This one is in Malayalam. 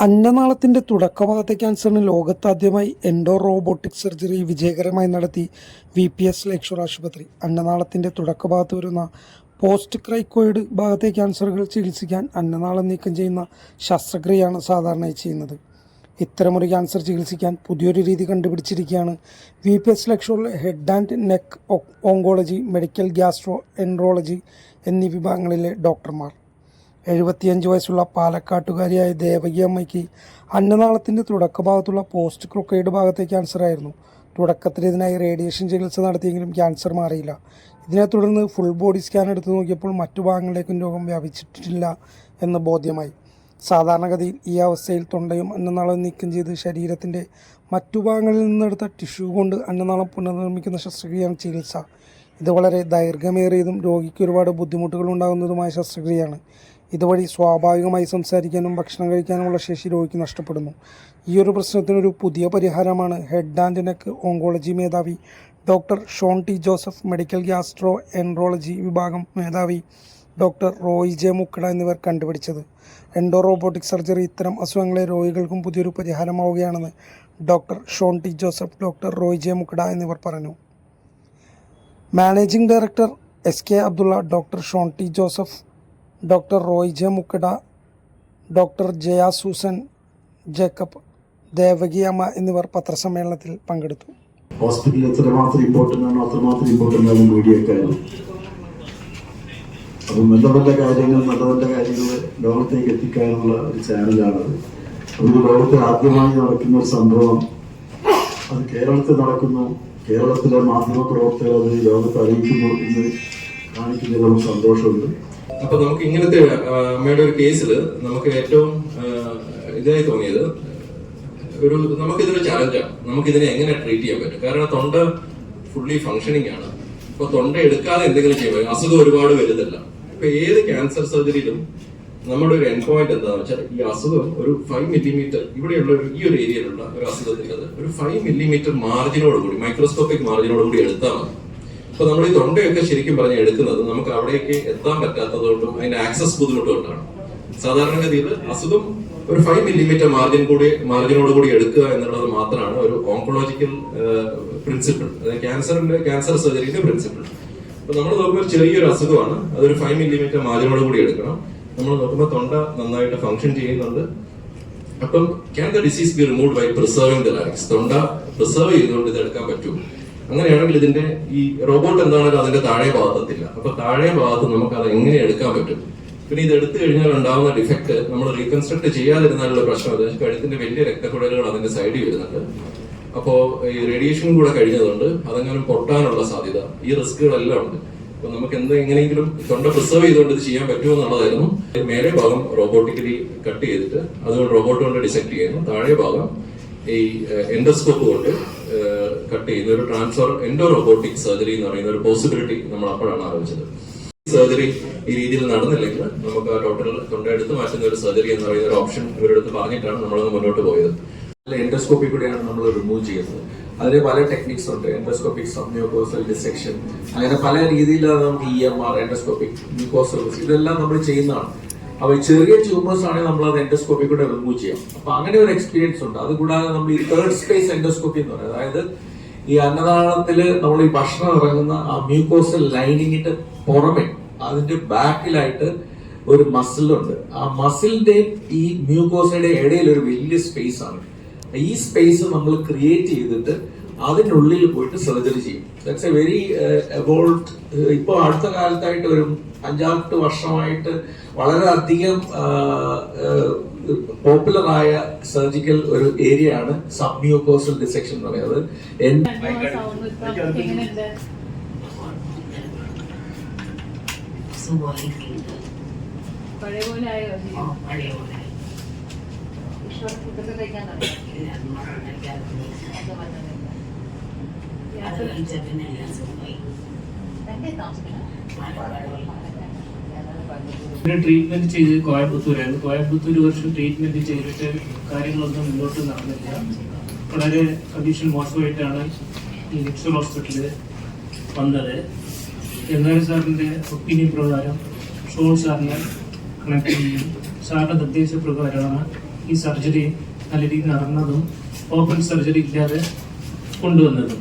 അന്നനാളത്തിന്റെ തുടക്കഭാഗത്തെ ക്യാൻസറിന് ലോകത്താദ്യമായി എൻഡോ റോബോട്ടിക് സർജറി വിജയകരമായി നടത്തി വി പി എസ് ലേക്ഷർ ആശുപത്രി. അന്നനാളത്തിന്റെ തുടക്കഭാഗത്ത് വരുന്ന പോസ്റ്റ് ക്രൈക്കോയിഡ് ഭാഗത്തെ ക്യാൻസറുകൾ ചികിത്സിക്കാൻ അന്നനാളം നീക്കം ചെയ്യുന്ന ശസ്ത്രക്രിയയാണ് സാധാരണയായി ചെയ്യുന്നത്. ഇത്തരമൊരു ക്യാൻസർ ചികിത്സിക്കാൻ പുതിയൊരു രീതി കണ്ടുപിടിച്ചിരിക്കുകയാണ് V P S ലക്ഷോറിലെ head and neck oncology medical gastroenterology എന്നീ വിഭാഗങ്ങളിലെ ഡോക്ടർമാർ. എഴുപത്തിയഞ്ച് വയസ്സുള്ള പാലക്കാട്ടുകാരിയായ ദേവകി അമ്മയ്ക്ക് അന്നനാളത്തിന്റെ തുടക്കഭാഗത്തുള്ള പോസ്റ്റ് ക്രൊക്കൈഡ് ഭാഗത്തെ ക്യാൻസറായിരുന്നു തുടക്കത്തിൽ ഇതിനായി റേഡിയേഷൻ ചികിത്സ നടത്തിയെങ്കിലും ക്യാൻസർ മാറിയില്ല. ഇതിനെ തുടർന്ന് ഫുൾ ബോഡി സ്കാൻ എടുത്തു നോക്കിയപ്പോൾ മറ്റു ഭാഗങ്ങളിലേക്കും രോഗം വ്യാപിച്ചിട്ടില്ല എന്ന് ബോധ്യമായി. സാധാരണഗതിയിൽ ഈ അവസ്ഥയിൽ തൊണ്ടയും അന്നനാളം നീക്കം ചെയ്ത് ശരീരത്തിന്റെ മറ്റു ഭാഗങ്ങളിൽ നിന്നെടുത്ത ടിഷ്യൂ കൊണ്ട് അന്നനാളം പുനർനിർമ്മിക്കുന്ന ശസ്ത്രക്രിയയാണ് ചികിത്സ. ഇത് വളരെ ദൈർഘ്യമേറിയതും രോഗിക്ക് ഒരുപാട് ബുദ്ധിമുട്ടുകൾ ഉണ്ടാകുന്നതുമായ ശസ്ത്രക്രിയയാണ്. ഇതുവഴി സ്വാഭാവികമായി സംസാരിക്കാനും ഭക്ഷണം കഴിക്കാനുമുള്ള ശേഷി രോഗിക്ക് നഷ്ടപ്പെടുന്നു. ഈ ഒരു പ്രശ്നത്തിനൊരു പുതിയ പരിഹാരമാണ് ഹെഡ് ആൻഡ് നെക്ക് ഓങ്കോളജി മേധാവി doctor Shone T Joseph medical gastroenterology വിഭാഗം മേധാവി ഡോക്ടർ റോയ് ജെ മുക്കട എന്നിവർ കണ്ടുപിടിച്ചത്. എൻഡോ റോബോട്ടിക് സർജറി ഇത്തരം അസുഖങ്ങളെ രോഗികൾക്കും പുതിയൊരു പരിഹാരമാവുകയാണെന്ന് doctor Shone T Joseph doctor Roy J Mukkada എന്നിവർ പറഞ്ഞു. Managing director S K Abdulla doctor Shone T Joseph doctor Roy J Mukkada doctor Jaya Susan Jacob Devaki Amma എന്നിവർ പത്രസമ്മേളനത്തിൽ പങ്കെടുത്തു. ഹോസ്പിറ്റലിൽ അപ്പം നല്ല നല്ല കാര്യങ്ങൾ നല്ല നല്ല കാര്യങ്ങൾ ലോകത്തേക്ക് എത്തിക്കാനുള്ള ഒരു ചാനലാണത് ഒരു ലോകത്തിൽ ആദ്യമായി നടക്കുന്ന ഒരു സംഭവം അത് കേരളത്തിൽ നടക്കുന്നു. കേരളത്തിലെ മാധ്യമ പ്രവർത്തകർ അത് ലോകത്തെ അറിയിക്കുന്നു എന്ന് കാണിക്കുന്നതിൽ നമുക്ക് സന്തോഷമുണ്ട്. അപ്പൊ നമുക്ക് ഇങ്ങനത്തെ അമ്മയുടെ ഒരു കേസിൽ നമുക്ക് ഏറ്റവും ഇതായി തോന്നിയത് ഒരു നമുക്കിതൊരു ചലഞ്ചാണ് നമുക്കിതിനെ എങ്ങനെ ട്രീറ്റ് ചെയ്യാൻ പറ്റും? കാരണം തൊണ്ട ഫുള്ളി ഫങ്ഷനിങ് ആണ്. അപ്പൊ തൊണ്ട എടുക്കാതെ എന്തെങ്കിലും ചെയ്യാൻ പറ്റും. അസുഖം ഒരുപാട് വലുതല്ല ഇപ്പൊ ഏത് ക്യാൻസർ സർജറിയിലും നമ്മുടെ ഒരു എൻഡ് പോയിന്റ് എന്താണെന്ന് വെച്ചാൽ ഈ അസുഖം ഒരു ഫൈവ് മില്ലിമീറ്റർ ഇവിടെയുള്ള ഈ ഒരു ഏരിയയിലുള്ള ഒരു അസുഖത്തിൽ ഒരു ഫൈവ് മില്ലിമീറ്റർ മാർജിനോട് കൂടി മൈക്രോസ്കോപ്പിക് മാർജിനോട് കൂടി എടുത്താൽ മതി. അപ്പൊ നമ്മൾ ഈ തൊണ്ടയൊക്കെ ശരിക്കും പറഞ്ഞ് എടുക്കുന്നത് നമുക്ക് അവിടേക്ക് എത്താൻ പറ്റാത്തത് കൊണ്ടും അതിന്റെ ആക്സസ് ബുദ്ധിമുട്ട് കൊണ്ടാണ് സാധാരണഗതിയിൽ അസുഖം ഒരു ഫൈവ് മില്ലിമീറ്റർ മാർജിൻ കൂടി മാർജിനോട് കൂടി എടുക്കുക എന്നുള്ളത് മാത്രമാണ് ഒരു ഓങ്കോളജിക്കൽ പ്രിൻസിപ്പിൾ അതായത് ക്യാൻസറിന്റെ ക്യാൻസർ സർജറിന്റെ പ്രിൻസിപ്പിൾ അപ്പൊ നമ്മൾ നോക്കുമ്പോൾ ചെറിയൊരു അസുഖമാണ്. അതൊരു ഫൈവ് മില്ലിമീറ്റർ മാർജിനോട് കൂടി എടുക്കണം. നമ്മൾ നോക്കുമ്പോൾ തൊണ്ട നന്നായിട്ട് ഫങ്ഷൻ ചെയ്യുന്നുണ്ട്. അപ്പം can the disease be remove by preserving the larynx തൊണ്ട പ്രിസർവ് ചെയ്തുകൊണ്ട് ഇത് എടുക്കാൻ പറ്റും അങ്ങനെയാണെങ്കിൽ ഇതിന്റെ ഈ റോബോട്ട് എന്താണെങ്കിലും അതിന്റെ താഴെ ഭാഗത്തെത്തില്ല. അപ്പൊ താഴെ ഭാഗത്ത് നമുക്ക് അത് എങ്ങനെ എടുക്കാൻ പറ്റും? പിന്നെ ഇത് എടുത്തു കഴിഞ്ഞാൽ ഉണ്ടാകുന്ന ഡിഫക്ട് നമ്മൾ റീകൺസ്ട്രക്ട് ചെയ്യാതിരുന്നാലുള്ള പ്രശ്നം അത് കഴുത്തിന്റെ വലിയ രക്തക്കുഴലുകൾ അതിന്റെ സൈഡിൽ വരുന്നുണ്ട്. അപ്പോ ഈ റേഡിയേഷൻ കൂടെ കഴിഞ്ഞതുകൊണ്ട് അതെങ്ങനെ പൊട്ടാനുള്ള സാധ്യത ഈ റിസ്കുകളെല്ലാം ഉണ്ട്. അപ്പൊ നമുക്ക് എന്ത് എങ്ങനെയെങ്കിലും തൊണ്ട പ്രിസർവ് ചെയ്തുകൊണ്ട് ഇത് ചെയ്യാൻ പറ്റുമോ എന്നുള്ളതായിരുന്നു. മേലെ ഭാഗം റോബോട്ടിക്കലി കട്ട് ചെയ്തിട്ട് അതുകൊണ്ട് റോബോട്ട് കൊണ്ട് ഡിസെക്ട് ചെയ്യുന്നു. താഴെ ഭാഗം ഈ എൻഡോസ്കോപ്പ് കൊണ്ട് കട്ട് ചെയ്യുന്ന ഒരു ട്രാൻസ്ഫർ എൻഡോ റോബോട്ടിക് സർജറി എന്ന് പറയുന്ന ഒരു പോസിബിലിറ്റി നമ്മൾ അപ്പോഴാണ് ആലോചിച്ചത്. സർജറി ഈ രീതിയിൽ നടന്നില്ലെങ്കിൽ നമുക്ക് ആ ടോട്ടൽ തൊണ്ട എടുത്ത് മാറ്റുന്ന ഒരു സർജറി എന്ന് പറയുന്ന ഒരു ഓപ്ഷൻ ഇവരെടുത്ത് പറഞ്ഞിട്ടാണ് നമ്മളത് മുന്നോട്ട് പോയത്. അല്ല എൻഡോസ്കോപ്പി കൂടിയാണ് നമ്മൾ റിമൂവ് ചെയ്യുന്നത്. അതിന് പല ടെക്നിക്സ് ഉണ്ട്. എൻഡോസ്കോപ്പിക് സബ്മ്യൂക്കോസൽ ഡിസെക്ഷൻ അങ്ങനെ പല രീതിയിലാണ് നമുക്ക് E M R endoscopic mucosal ഇതെല്ലാം നമ്മൾ ചെയ്യുന്നതാണ്. അപ്പൊ ചെറിയ ട്യൂമേഴ്സ് ആണെങ്കിൽ നമ്മൾ അത് എൻഡോസ്കോപ്പി കൂടെ റിമൂവ് ചെയ്യാം. അപ്പൊ അങ്ങനെ ഒരു എക്സ്പീരിയൻസ് ഉണ്ട്. അതുകൂടാതെ നമ്മൾ ഈ തേർഡ് സ്പേസ് എൻഡോസ്കോപ്പി എന്ന് പറയുന്നത് അതായത് ഈ അന്നനാളത്തിൽ നമ്മൾ ഈ ഭക്ഷണം ഇറങ്ങുന്ന ആ മ്യൂക്കോസൽ ലൈനിങ്ങിന്റെ പുറമെ അതിന്റെ ബാക്കിലായിട്ട് ഒരു മസിലുണ്ട് ആ മസിലിന്റെയും ഈ മ്യൂക്കോസയുടെ ഇടയിൽ ഒരു വലിയ സ്പേസ് ആണ്. ഈ സ്പേസ് നമ്മൾ ക്രിയേറ്റ് ചെയ്തിട്ട് അതിനുള്ളിൽ പോയിട്ട് സർജറി ചെയ്യും. ദാറ്റ്സ് എ വെരി എബോൾഡ് ഇപ്പോൾ അടുത്ത കാലത്തായിട്ട് ഒരു അഞ്ചാറ് വർഷമായിട്ട് വളരെയധികം പോപ്പുലറായ സർജിക്കൽ ഒരു ഏരിയ ആണ് സബ്മ്യൂക്കോസൽ ഡിസെക്ഷൻ എന്ന് പറയുന്നത്. പഴയ പോലെ ആയോ? പഴയ പോലെ. ഇഷ്ടമുള്ള ഫുഡൊക്കെ കഴിക്കാൻ തുടങ്ങി. പിന്നെ ട്രീറ്റ്മെന്റ് ചെയ്ത് കോയമ്പത്തൂരായിരുന്നു. കോയമ്പത്തൂർ ഒരു വർഷം ട്രീറ്റ്മെന്റ് ചെയ്തിട്ട് കാര്യങ്ങളൊന്നും മുന്നോട്ട് നടന്നില്ല. വളരെ കണ്ടീഷൻ മോശമായിട്ടാണ് ഈ ലിക്സർ ഹോസ്പിറ്റലിൽ വന്നത്. എന്നാലും സാറിന്റെ ഒപ്പീനിയൻ പ്രകാരം ഷോൾ സാറിനെ കണക്ട് ചെയ്യും. സാറിന്റെ നിർദ്ദേശപ്രകാരമാണ് ഈ സർജറി നല്ല രീതിയിൽ നടന്നതും ഓപ്പൺ സർജറി ഇല്ലാതെ കൊണ്ടുവന്നതും.